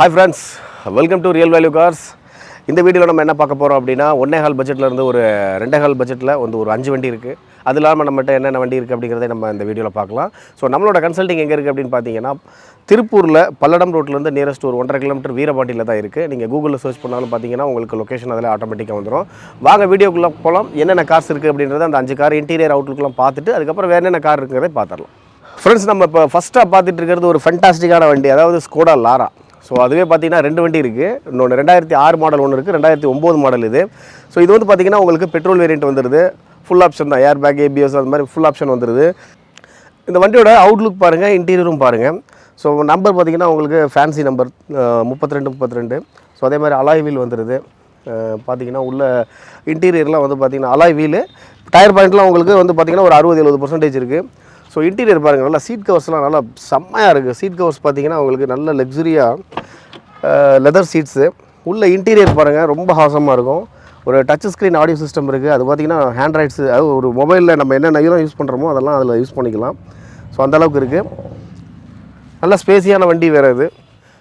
Hi friends welcome to real value cars இந்த வீடியோவில் நம்ம என்ன பார்க்க போகிறோம் அப்படின்னா ஒன்னே ஹால் பட்ஜெட்டில் இருந்து ஒரு ரெண்டே ஹால் பட்ஜெட்டில் வந்து ஒரு அஞ்சு வண்டி இருக்குது அது இல்லாமல் நம்மகிட்ட என்னென்ன வண்டி இருக்குது அப்படிங்கிறத நம்ம இந்த வீடியோவில் பார்க்கலாம். ஸோ நம்மளோட கன்சல்ட்டிங் எங்கே இருக்குது அப்படின்னு பார்த்தீங்கன்னா திருப்பூரில் பல்லடம் ரோட்லேருந்து நியரஸ்ட் ஒரு ஒன்றரை கிலோமீட்டர் வீரபாட்டியில் தான் இருக்குது நீங்கள் கூகுளில் சர்ச் பண்ணாலும் பார்த்தீங்கன்னா உங்களுக்கு லொக்கேஷன் அதில் ஆட்டோமேட்டிக்காக வந்துடும் வாங்க வீடியோக்குள்ளே போகலாம் என்னென்ன கார்ஸ் இருக்குது அப்படின்றத அந்த அஞ்சு கார் இன்டீரியர் அவுட்லுக்கெலாம் பார்த்துட்டு அதுக்கப்புறம் வேறு என்னென்ன கார் இருக்கிறதே பார்த்துடலாம். ஃப்ரெண்ட்ஸ் நம்ம இப்போ ஃபஸ்ட்டாக பார்த்துட்டு இருக்கிறது ஒரு ஃபென்டாஸ்டிக்கான வண்டி. அதாவது ஸ்கோடா லாரா ஸோ அதுவே பார்த்தீங்கன்னா ரெண்டு வண்டி இருக்குது இன்னொன்று ரெண்டாயிரத்தி ஆறு மாடல் ஒன்று இருக்குது ரெண்டாயிரத்தி ஒம்பது மாடல் இது. ஸோ இது வந்து பார்த்தீங்கன்னா உங்களுக்கு பெட்ரோல் வேரியண்ட் வந்துடுது ஃபுல் ஆப்ஷன் தான். ஏர் பேக் ஏபிஎஸ் அந்த மாதிரி ஃபுல் ஆப்ஷன் வந்துடுது இந்த வண்டியோட அவுட்லுக் பாருங்கள் இன்டீரியரும் பாருங்கள் ஸோ நம்பர் பார்த்தீங்கன்னா உங்களுக்கு ஃபேன்சி நம்பர் முப்பத்தி ரெண்டு முப்பத்தி ரெண்டு ஸோ அதே மாதிரி அலாய் வீல் வந்துடுது பார்த்தீங்கன்னா உள்ள இன்டீரியர்லாம் வந்து பார்த்தீங்கன்னா அலாய் வீலு டயர் பாயிண்ட்லாம் உங்களுக்கு வந்து பார்த்தீங்கன்னா ஒரு அறுபது எழுபது பர்சன்டேஜ் இருக்குது ஸோ இன்டீரியர் பாருங்கள் நல்லா சீட் கவர்ஸ்லாம் நல்லா செம்மையாக இருக்குது சீட் கவர்ஸ் பார்த்தீங்கன்னா உங்களுக்கு நல்ல லக்ஸுரியாக லெதர் சீட்ஸு உள்ள இன்டீரியர் பாருங்கள் ரொம்ப ஹாசமாக இருக்கும். ஒரு டச் ஸ்க்ரீன் ஆடியோ சிஸ்டம் இருக்குது அது பார்த்தீங்கன்னா ஹேண்ட்ராய்ட்ஸு அது ஒரு மொபைலில் நம்ம என்னென்ன யூஸ் பண்ணுறோமோ அதெல்லாம் அதில் யூஸ் பண்ணிக்கலாம். ஸோ அந்தளவுக்கு இருக்குது நல்ல ஸ்பேஸியான வண்டி வேறு இது.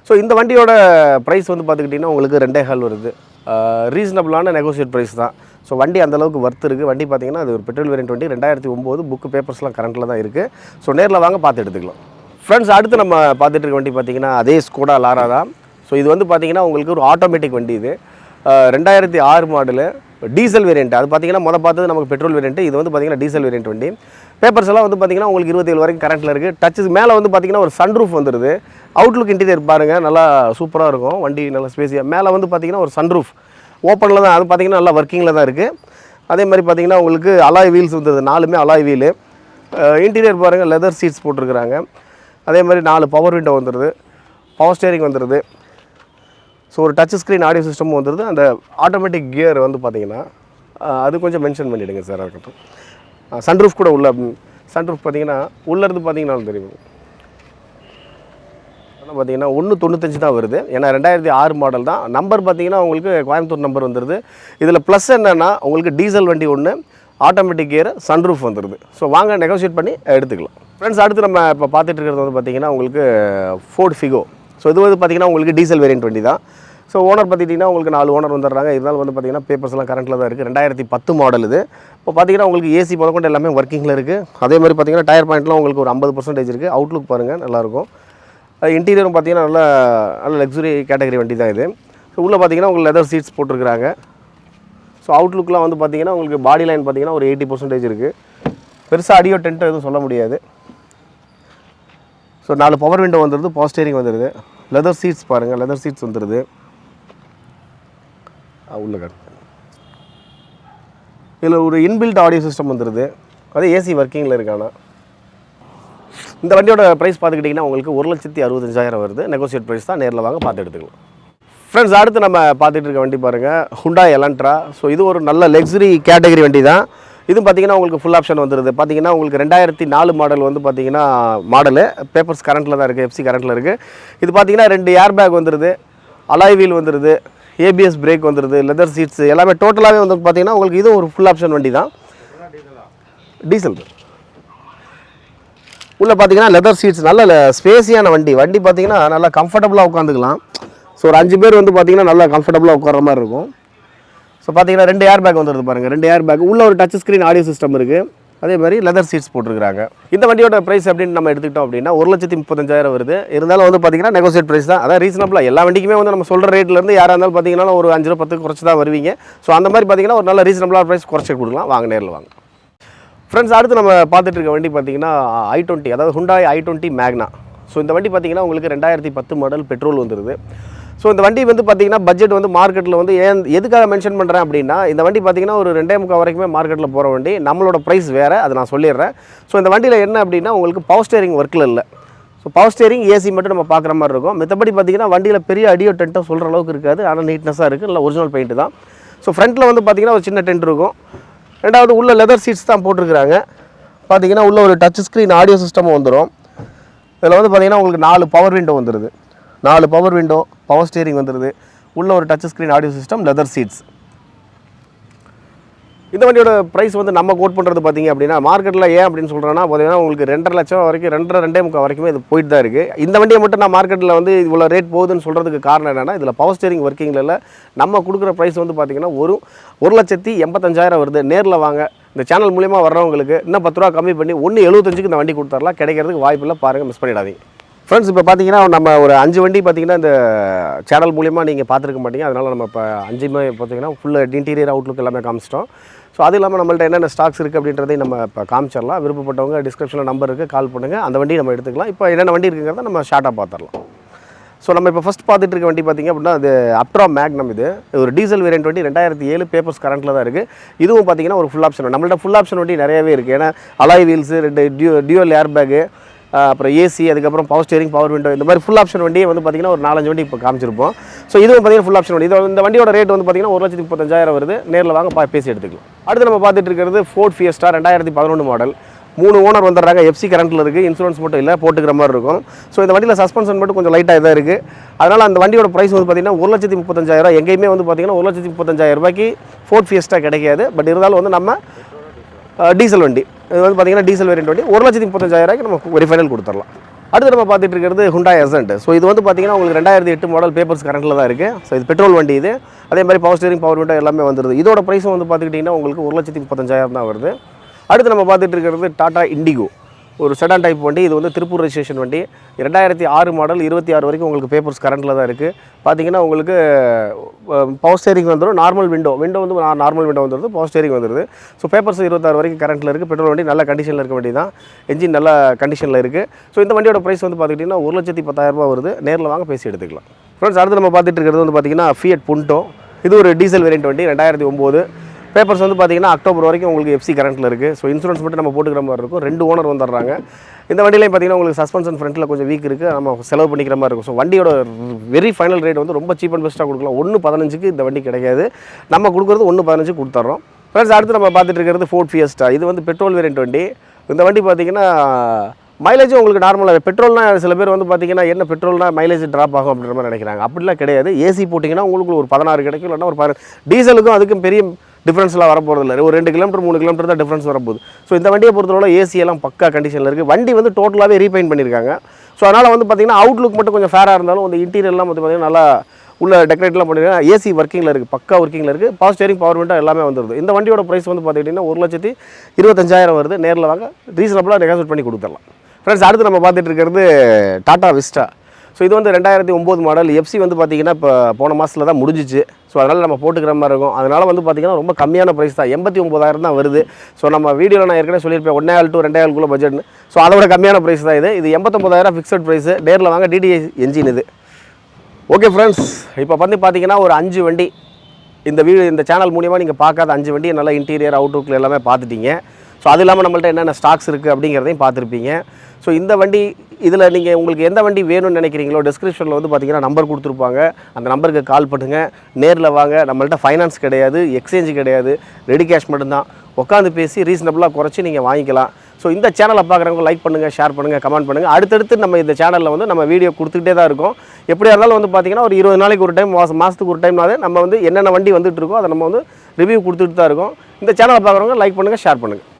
ஸோ இந்த வண்டியோட ப்ரைஸ் வந்து பார்த்துக்கிட்டிங்கன்னா உங்களுக்கு ரெண்டே ஹால் வருது. ரீசனபிளான நெகோசியேட் ப்ரைஸ் தான். ஸோ வண்டி அந்தளவுக்கு ஒர்த் இருக்குது வண்டி பார்த்தீங்கன்னா அது ஒரு பெட்ரோல் வேரியன்ட் வண்டி. ரெண்டாயிரத்தி ஒம்பது புக்கு பேப்பர்ஸ்லாம் கரண்ட்டில் தான் இருக்குது ஸோ நேரில் வாங்க பார்த்து எடுத்துக்கலாம். ஃப்ரெண்ட்ஸ் அடுத்து நம்ம பார்த்துட்டு இருக்க வண்டி பார்த்தீங்கன்னா அதே ஸ்கோடா லாரா தான். ஸோ இது வந்து பார்த்தீங்கன்னா உங்களுக்கு ஒரு ஆட்டோமேட்டிக் வண்டி இது. ரெண்டாயிரத்தி ஆறு மாடலு டீசல் வேரியண்ட் அது பார்த்தீங்கன்னா மொதல் பார்த்தது நமக்கு பெட்ரோல் வேரியண்ட் இது வந்து பார்த்திங்கன்னா டீசல் வேரியண்ட் வண்டி. பேப்பர்ஸ் எல்லாம் வந்து பார்த்தீங்கன்னா உங்களுக்கு இருபத்தேழு வரைக்கும் கரண்ட்டில் இருக்குது டச்சு மேலே வந்து பார்த்தீங்கன்னா ஒரு சன்ரூஃப் வந்துடுது அவுட்லுக் இன்டீரியர் பாருங்கள் நல்லா சூப்பராக இருக்கும். வண்டி நல்லா ஸ்பேஸியாக மேலே வந்து பார்த்தீங்கன்னா ஒரு சன்ரூஃப் ஓப்பனில் தான் அது பார்த்தீங்கன்னா நல்லா ஒர்க்கிங்கில் தான் இருக்குது அதே மாதிரி பார்த்தீங்கன்னா உங்களுக்கு அலாய் வீல்ஸ் வந்துடுது நாலுமே அலாய் வீலு இன்டீரியர் பாருங்கள் லெதர் சீட்ஸ் போட்டிருக்கிறாங்க. அதே மாதிரி நாலு பவர் விண்டோ வந்துடுது பவர் ஸ்டேரிங் வந்துடுது ஸோ ஒரு டச் ஸ்க்ரீன் ஆடியோ சிஸ்டமும் வந்துடுது அந்த ஆட்டோமேட்டிக் கியர் வந்து பார்த்தீங்கன்னா அது கொஞ்சம் மென்ஷன் பண்ணிவிடுங்க சார் இருக்கட்டும் சன்ரூஃப் கூட உள்ள சன்ரூஃப் பார்த்தீங்கன்னா உள்ளேருந்து பார்த்தீங்கன்னாலும் தெரியும். ஆனால் பார்த்தீங்கன்னா ஒன்று தொண்ணூத்தஞ்சு தான் வருது. ஏன்னா ரெண்டாயிரத்தி ஆறு மாடல் தான். நம்பர் பார்த்தீங்கன்னா உங்களுக்கு கோயம்புத்தூர் நம்பர் வந்துடுது இதில் ப்ளஸ் என்னென்னா உங்களுக்கு டீசல் வண்டி ஒன்று ஆட்டோமேட்டிக் கியர் சன்ரூஃப் வந்துடுது ஸோ வாங்க நெகோஷியேட் பண்ணி எடுத்துக்கலாம். ஃப்ரெண்ட்ஸ் அடுத்து நம்ம இப்போ பார்த்துட்டு இருக்கிறது வந்து பார்த்தீங்கன்னா உங்களுக்கு ஃபோர்ட் ஃபிகோ ஸோ இது வந்து பார்த்தீங்கன்னா உங்களுக்கு டீசல் வேரியன்ட் வண்டி தான் ஸோ ஓனர் பார்த்துட்டிங்கன்னா உங்களுக்கு நாலு ஓனர் வந்துடுறாங்க. இருந்தாலும் வந்து பார்த்தீங்கன்னா பேப்பர்ஸ்லாம் கரண்ட்டில் தான் இருக்குது ரெண்டாயிரத்தி பத்து மாடல் இது. இப்போ பார்த்தீங்கன்னா உங்களுக்கு ஏசி முதற்கொண்டு எல்லாமே ஒர்க்கிங்கில் இருக்குது அதே மாதிரி பார்த்தீங்கன்னா டயர் பாயிண்ட்லாம் உங்களுக்கு ஒரு ஐம்பது பர்சன்டேஜ் இருக்குது அவுட்லுக் பாருங்கள் நல்லாயிருக்கும். இன்டீரியரும் பார்த்தீங்கன்னா நல்ல நல்ல லக்ஸுரி கேட்டகரி வண்டி தான் இது. ஸோ உள்ளே பார்த்தீங்கன்னா உங்களுக்கு லெதர் சீட்ஸ் போட்டிருக்கிறாங்க. ஸோ அவுட்லுக்லாம் வந்து பார்த்திங்கன்னா உங்களுக்கு பாடி லைன் பார்த்தீங்கன்னா ஒரு எயிட்டி பர்சன்டேஜ் இருக்குது பெருசாக அடியோ டென்ட் எதுவும் சொல்ல முடியாது. ஸோ நாலு பவர் விண்டோ வந்துடுது பவர் ஸ்டேரிங் வந்துடுது லெதர் சீட்ஸ் பாருங்கள் லெதர் சீட்ஸ் வந்துடுது உள்ள காட்டு. இதில் ஒரு இன்பில்ட் ஆடியோ சிஸ்டம் வந்துடுது அது ஏசி ஒர்க்கிங்கில் இருக்கானா? இந்த வண்டியோட ப்ரைஸ் பார்த்துக்கிட்டிங்கன்னா உங்களுக்கு ஒரு லட்சத்தி அறுபத்தஞ்சாயிரம் வருது. நெகோசியேட் ப்ரைஸ் தான் நேரில் வாங்க பார்த்து எடுத்துக்கலாம். ஃப்ரெண்ட்ஸ் அடுத்து நம்ம பார்த்துட்டு இருக்க வண்டி பாருங்கள் ஹுண்டா எலன்ட்ரா ஸோ இது ஒரு நல்ல லக்ஸுரி கேட்டகரி வண்டி தான். இதுவும் பார்த்தீங்கன்னா உங்களுக்கு ஃபுல் ஆப்ஷன் வந்துருது. பார்த்தீங்கன்னா உங்களுக்கு ரெண்டாயிரத்தி நாலு மாடல் வந்து பார்த்தீங்கன்னா மாடலு பேப்பர்ஸ் கரண்ட்டில் தான் இருக்குது எஃப்சி கரண்ட்டில் இருக்குது இது பார்த்தீங்கன்னா ரெண்டு ஏர் பேக் வந்துடுது அலாய் வீல் வந்துடுது ஏபிஎஸ் பிரேக் வந்துடுது லெதர் சீட்ஸ் எல்லாமே டோட்டலாகவே வந்து பார்த்தீங்கன்னா உங்களுக்கு இதுவும் ஒரு ஃபுல் ஆப்ஷன் வண்டி தான் டீசல் உள்ளே பார்த்தீங்கன்னா லெதர் சீட்ஸ் நல்ல ஸ்பேஸியான வண்டி. வண்டி பார்த்தீங்கன்னா நல்லா கம்ஃபர்டபுளாக உட்காந்துக்கலாம். ஸோ ஒரு அஞ்சு பேர் வந்து பார்த்தீங்கன்னா நல்லா கம்ஃபர்டபுளாக உட்கார மாதிரி இருக்கும். ஸோ பார்த்தீங்கன்னா ரெண்டு ஏர் பேக் வந்துருது பாருங்கள் ரெண்டு ஏர் பேக் உள்ள ஒரு டச் ஸ்க்ரீன் ஆடியோ சிஸ்டம் இருக்குது அதே மாதிரி லெதர் சீட்ஸ் போட்டிருக்காங்க இந்த வண்டியோட ப்ரைஸ் அப்படின்னு நம்ம எடுத்துக்கிட்டோம் அப்படின்னா ஒரு லட்சத்தி முப்பத்தஞ்சாயிரம் வருது. இருந்தாலும் வந்து பார்த்தீங்கன்னா நெகோசியேட் ப்ரைஸ் தான். அதான் ரீசனபிளாக எல்லா வண்டிக்குமே வந்து நம்ம சொல்கிற ரேட்லேருந்து யாராக இருந்தாலும் பார்த்தீங்கன்னா ஒரு அஞ்சு ரூபா பத்து குறைச்சி தான் வருவீங்க. ஸோ அந்த மாதிரி பார்த்தீங்கன்னா ஒரு நல்ல ரீசனபிளாக ப்ரைஸ் குறைச்சி கொடுக்கலாம். வாங்க நேரில் வாங்க. ஃப்ரெண்ட்ஸ் அடுத்து நம்ம பார்த்துட்டு இருக்க வண்டி பார்த்தீங்கன்னா ஐ டுவெண்ட்டி அதாவது Hyundai I twenty Magna so இந்த வண்டி பார்த்தீங்கன்னா உங்களுக்கு ரெண்டாயிரத்தி பத்து மாடல் பெட்ரோல் வந்துருது. ஸோ இந்த வண்டி வந்து பார்த்தீங்கன்னா பட்ஜெட் வந்து மார்க்கெட்டில் வந்து ஏன் எதுக்காக மென்ஷன் பண்ணுறேன் அப்படின்னா இந்த வண்டி பார்த்தீங்கன்னா ஒரு ரெண்டே முக்கால் வரைக்குமே மார்க்கெட்டில் போகிற வண்டி. நம்மளோட ப்ரைஸ் வேறு அதை நான் சொல்லிடுறேன். ஸோ இந்த வண்டியில் என்ன அப்படின்னா உங்களுக்கு பவர் ஸ்டேரிங் ஒர்க்கில் இல்லை. ஸோ பவர் ஸ்டேரிங் ஏசி மட்டும் நம்ம பார்க்குற மாதிரி இருக்கும். மற்றபடி பார்த்தீங்கன்னா வண்டியில் பெரிய அடியோ டென்ட்டோ சொல்கிற அளவுக்கு இருக்காது. ஆனால் நீட்னஸாக இருக்குது இல்லை ஒரிஜினல் பெயிண்ட் தான். ஸோ ஃப்ரண்ட்டில் வந்து பார்த்தீங்கன்னா ஒரு சின்ன டென்ட் இருக்கும். ரெண்டாவது உள்ள லெதர் சீட்ஸ் தான் போட்டிருக்கிறாங்க. பார்த்தீங்கன்னா உள்ள ஒரு டச் ஸ்க்ரீன் ஆடியோ சிஸ்டமும் வந்துடும் இதில் வந்து பார்த்தீங்கன்னா உங்களுக்கு நாலு பவர் விண்டோ வந்துடுது நாலு பவர் விண்டோ பவர் ஸ்டேரிங் வந்துடுது உள்ள ஒரு touch screen audio system leather seats இந்த வண்டியோட ப்ரைஸ் வந்து நம்ம கோட் பண்ணுறது பார்த்தீங்க அப்படின்னா மார்க்கெட்டில் ஏன் அப்படின்னு சொல்கிறேன்னா பார்த்தீங்கன்னா உங்களுக்கு ரெண்டரை லட்சம் வரைக்கும் ரெண்டரை ரெண்டே முக்கால் வரைக்குமே இது போயிட்டு தான் இருக்குது இந்த வண்டியை மட்டும் நான் மார்க்கெட்டில் வந்து இவ்வளோ ரேட் போகுதுன்னு சொல்கிறதுக்கு காரணம் என்னென்னா இதில் பவர் ஸ்டேரிங் ஒர்க்கிங்கில் நம்ம கொடுக்குற ப்ரைஸ் வந்து பார்த்தீங்கன்னா ஒரு ஒரு லட்சத்தி எண்பத்தஞ்சாயிரம் வருது. நேரில் வாங்க. இந்த சேனல் மூலியமாக வர்றவங்களுக்கு இன்னும் பத்து ரூபா கம்மி பண்ணி ஒன்று எழுபத்தஞ்சுக்கு இந்த வண்டி கொடுத்துடலாம் கிடைக்கிறதுக்கு வாய்ப்பில்லை பாருங்கள் மிஸ் பண்ணிடாதீங்க. ஃப்ரெண்ட்ஸ் இப்போ பார்த்தீங்கன்னா நம்ம ஒரு அஞ்சு வண்டி பார்த்தீங்கன்னா இந்த சேனல் மூலியமாக நீங்கள் பார்த்துருக்க மாட்டீங்க. அதனால் நம்ம இப்போ அஞ்சுமே பார்த்தீங்கன்னா ஃபுல்லாக இன்டீரியர் அவுட்லுக் எல்லாமே காமிச்சிட்டோம். ஸோ அது இல்லாமல் நம்மள்ட்ட என்னென்ன ஸ்டாக்ஸ் இருக்குது அப்படின்றதையும் நம்ம இப்போ காமிச்சிடலாம். விருப்பப்பட்டவங்க டிஸ்கிரிப்ஷனில் நம்பர் இருக்குது கால் பண்ணுங்கள் அந்த வண்டி நம்ம எடுத்துக்கலாம். இப்போ என்னென்ன வண்டி இருக்குங்கிறத நம்ம ஷார்ட்டாக பார்த்துடலாம் ஸோ நம்ம இப்போ ஃபஸ்ட் பார்த்துட்டு இருக்க வண்டி பார்த்திங்க அப்படின்னா அது அப்ட்ரா மேக்னம் இது. இது ஒரு டீசல் வேரியன்ட் வண்டி. ரெண்டாயிரத்தி ஏழு பேப்பர்ஸ் கரண்ட்டில் தான் இருக்குது இதுவும் பார்த்தீங்கன்னா ஒரு ஃபுல் ஆப்ஷன் நம்மள்ட்ட ஃபுல் ஆப்ஷன் வண்டி நிறையவே இருக்குது ஏன்னா அலாய் வீல்ஸு ரெண்டு டியூ டியூல் ஏர் பேக்கு அப்புறம் ஏசி அதுக்கப்புறம் பவர் ஸ்டேரிங் பவர் விண்டோ இந்த மாதிரி ஃபுல் ஆப்ஷன் வண்டியை வந்து பார்த்திங்கன்னா ஒரு நாலஞ்சு வண்டி இப்போ காமிச்சிருப்போம். ஸோ இதுவும் பார்த்தீங்கன்னா ஃபுல் ஆப்ஷன் வண்டி. இது இந்த வண்டியோட ரேட் வந்து பார்த்திங்கன்னா ஒரு லட்சத்து முப்பத்தஞ்சாயிரம் வருது. நேரில் வாங்க பா பேசி எடுத்துக்கலாம். அடுத்து நம்ம பார்த்துட்டு இருக்கிறது ஃபோர்ட் ஃபியஸ்டா ரெண்டாயிரத்தி பதினொன்று மாடல் மூணு ஓனர் வந்துடுறாங்க. எஃப்சி கரண்ட்டில் இருக்குது இன்சூரன்ஸ் மட்டும் இல்லை போட்டுக்கிற மாதிரி இருக்கும். ஸோ இந்த வண்டியில் சஸ்பென்ஷன் மட்டும் கொஞ்சம் லைட்டாக இதாக இருக்குது அதனால் அந்த வண்டியோட ப்ரைஸ் வந்து பார்த்திங்கன்னா ஒரு லட்சத்தி முப்பத்தஞ்சாயிரம் எங்கேயுமே வந்து பார்த்திங்கன்னா ஒரு லட்சத்தி முப்பத்தஞ்சாயிரம் ரூபாய்க்கு ஃபோர்ட் ஃபியஸ்டா கிடைக்காது. பட் இருந்தாலும் வந்து நம்ம டீசல் வண்டி. இது வந்து பார்த்திங்கன்னா டீசல் வேரியன்ட் வண்டி. ஒரு லட்சத்தி முப்பத்தஞ்சாயிரம் நம்ம ஒரு ஃபைனல் கொடுத்துடலாம். அடுத்து நம்ம பார்த்துட்டு இருக்கிறது ஹுண்டா எசன்ட் ஸோ இது வந்து பார்த்திங்கன்னா உங்களுக்கு ரெண்டாயிரத்தி எட்டு மாடல் பேப்பர்ஸ் கரண்ட்டில் தான் இருக்குது ஸோ இது பெட்ரோல் வண்டி இது. அதே மாதிரி பவர் ஸ்டேரிங் பவர் விண்டோ எல்லாமே வந்துருது. இதோட ப்ரைஸும் வந்து பார்த்துக்கிட்டிங்கன்னா உங்களுக்கு ஒரு லட்சத்தி முப்பத்தஞ்சாயிரம் தான் வருது. அடுத்து நம்ம பார்த்துட்டு இருக்கிறது டாடா இண்டிகோ ஒரு செடான் டைப் வண்டி இது வந்து திருப்பூர் ரெஜிஸ்ட்ரேஷன் வண்டி. ரெண்டாயிரத்தி ஆறு மாடல் இருபத்தி ஆறு வரைக்கும் உங்களுக்கு பேப்பர்ஸ் கரண்ட்டில் தான் இருக்குது பார்த்தீங்கன்னா உங்களுக்கு பவர் ஸ்டேரிங் வந்துடும் நார்மல் விண்டோ விண்டோ வந்து நார்மல் விண்டோ வந்துடுது பவர் ஸ்டேரிங் வந்துடுது ஸோ பேப்பர்ஸ் இருபத்தாறு வரைக்கும் கரண்ட்டில் இருக்குது பெட்ரோல் வண்டி நல்ல கண்டிஷனில் இருக்க வண்டி தான். என்ஜின் நல்ல கண்டிஷனில் இருக்குது ஸோ இந்த வண்டியோட ப்ரைஸ் வந்து பார்த்துக்கிட்டிங்கன்னா ஒரு லட்சத்தி பத்தாயிரம் வருது. நேரில் வாங்க பேசி எடுத்துக்கலாம். ஃப்ரெண்ட்ஸ் அடுத்து நம்ம பார்த்துட்டு இருக்கிறது வந்து பார்த்திங்கன்னா ஃபியட் புண்டோ இது ஒரு டீசல் வேரியன்ட் வண்டி ரெண்டாயிரத்தி ஒம்பது. பேப்பர்ஸ் வந்து பார்த்தீங்கன்னா அக்டோபர் வரைக்கும் உங்களுக்கு எஃப்சி கரண்ட்டில் இருக்குது ஸோ இன்சூரன்ஸ் மட்டும் நம்ம போட்டுக்கிற மாதிரி இருக்கும். ரெண்டு ஓனர் வந்துடுறாங்க. இந்த வண்டியிலையும் பார்த்தீங்கன்னா உங்களுக்கு சஸ்பென்ஷன் ஃப்ரண்ட்டில் கொஞ்சம் வீக் இருக்குது நம்ம செலவு பண்ணிக்கிற மாதிரி இருக்கும். ஸோ வண்டியோட வெரி ஃபைனல் ரேட் வந்து ரொம்ப சீப் அண்ட் பெஸ்ட்டாக கொடுக்கலாம். ஒன்று பதினஞ்சுக்கு இந்த வண்டி கிடைக்காது. நம்ம கொடுக்குறது ஒன்று பதினஞ்சு கொடுத்துட்றோம் ஃப்ரெண்ட்ஸ் அடுத்து நம்ம பார்த்துட்டு இருக்கிறது ஃபோர்ட் ஃபியஸ்டா இது வந்து பெட்ரோல் வேரியன்ட் வண்டி. இந்த வண்டி பார்த்தீங்கன்னா மைலேஜும் உங்களுக்கு நார்மலாக பெட்ரோல்னால் சில பேர் வந்து பார்த்தீங்கன்னா என்ன பெட்ரோல்னா மைலேஜ் ட்ராப் ஆகும் அப்படின்ற மாதிரி நினைக்கிறாங்க. அப்படிலாம் கிடையாது. ஏசி போட்டிங்கன்னா உங்களுக்கு ஒரு பதினாறு கிடைக்கும். இல்லைன்னா ஒரு பதினாறு டீசலுக்கும் அதுக்கும் பெரிய டிஃப்ரென்ஸ்லாம் வரப்போகிறது இல்லை ஒரு ரெண்டு கிலோமீட்டர் மூணு கிலோமீட்டர் தான் டிஃப்ரென்ஸ் வரப்போகுது. ஸோ இந்த வண்டியை பொறுத்தவரை ஏசியெல்லாம் பக்கா கண்டிஷனில் இருக்குது வண்டி வந்து டோட்டலாகவே ரீபெயிண்ட் பண்ணியிருக்காங்க. ஸோ அதனால் வந்து பார்த்தீங்கன்னா அவுட்லுக் மட்டும் கொஞ்சம் ஃபேராக இருந்தாலும் அந்த இன்டீரியர்லாம் வந்து பார்த்தீங்கன்னா நல்லா உள்ள டெக்கரேட்லாம் பண்ணிருக்காங்க. ஏசி ஒர்க்கிங்கில் இருக்குது பக்கா ஒர்க்கிங்கில் இருக்குது பவர் ஸ்டேரிங் பவர் விண்டோ எல்லாமே வந்துருது. இந்த வண்டியோட ப்ரைஸ் வந்து பார்த்துக்கிட்டிங்கன்னா ஒரு லட்சத்தி இருபத்தஞ்சாயிரம் வருது. நேரில் வாங்க. ரீசனபுளாக ரெகாசூட் பண்ணி கொடுத்துடலாம். ஃப்ரெண்ட்ஸ் அடுத்து நம்ம பார்த்துட்டு இருக்கிறது டாட்டா விஸ்டா ஸோ இது வந்து ரெண்டாயிரத்தி ஒம்பது மாடல் எஃப்சி வந்து பார்த்திங்கன்னா இப்போ போன மாதத்தில் தான் முடிஞ்சிச்சு. ஸோ அதனால் நம்ம போட்டுக்கிற மாதிரி இருக்கும். அதனால் வந்து பார்த்தீங்கன்னா ரொம்ப கம்மியான ப்ரைஸ் தான். எண்பத்தி ஒம்பதாயிரம் தான் வருது. ஸோ நம்ம வீடியோவில் நான் ஏற்கனவே சொல்லியிருப்பேன். ஒன்றே ஆள் டு ரெண்டே பட்ஜெட்னு ஸோ அதோட கம்மியான ப்ரைஸ் தான் இது. இது எண்பத்தொம்பதாயிரம் ஃபிக்ஸட் ப்ரைஸ் நேரில் வாங்க டிடிஐ என்ஜின் இது. ஓகே ஃப்ரெண்ட்ஸ் இப்போ வந்து பார்த்தீங்கன்னா ஒரு அஞ்சு வண்டி. இந்த வீடு இந்த சேனல் மூலியமாக நீங்கள் பார்க்காத அஞ்சு வண்டியை நல்லா இன்டீரியர் அவுட்லுக்கில் எல்லாமே பார்த்துட்டீங்க. ஸோ அது இல்லாமல் நம்மள்ட்ட என்னென்ன ஸ்டாக்ஸ் இருக்குது அப்படிங்கிறதையும் பார்த்துருப்பீங்க. ஸோ இந்த வண்டி இதில் நீங்கள் உங்களுக்கு எந்த வண்டி வேணும்னு நினைக்கிறீங்களோ டிஸ்கிரிப்ஷனில் வந்து பார்த்தீங்கன்னா நம்பர் கொடுத்துருப்பாங்க. அந்த நம்பருக்கு கால் பண்ணுங்கள் நேரில் வாங்க. நம்மள்ட்ட ஃபைனான்ஸ் கிடையாது எக்ஸ்சேஞ்சு கிடையாது ரெடி கேஷ் மட்டும்தான். உட்காந்து பேசி ரீசனபிளாக குறைச்சி நீங்கள் வாங்கிக்கலாம். ஸோ இந்த சேனலை பார்க்குறவங்க லைக் பண்ணுங்கள் ஷேர் பண்ணுங்கள் கமெண்ட் பண்ணுங்கள் அடுத்தடுத்து நம்ம இந்த சேனலில் வந்து நம்ம வீடியோ கொடுத்துக்கிட்டே தான் இருக்கோம். எப்படியா இருந்தாலும் வந்து பார்த்தீங்கன்னா ஒரு இருபது நாளைக்கு ஒரு டைம் மாதம் மாதத்துக்கு ஒரு டைம்னாவே நம்ம வந்து என்னென்ன வண்டி வந்துட்டு இருக்கோ அதை நம்ம வந்து ரிவ்யூ கொடுத்துட்டு தான் இருக்கோம். இந்த சேனலை பார்க்குறவங்க லைக் பண்ணுங்கள் ஷேர் பண்ணுங்கள்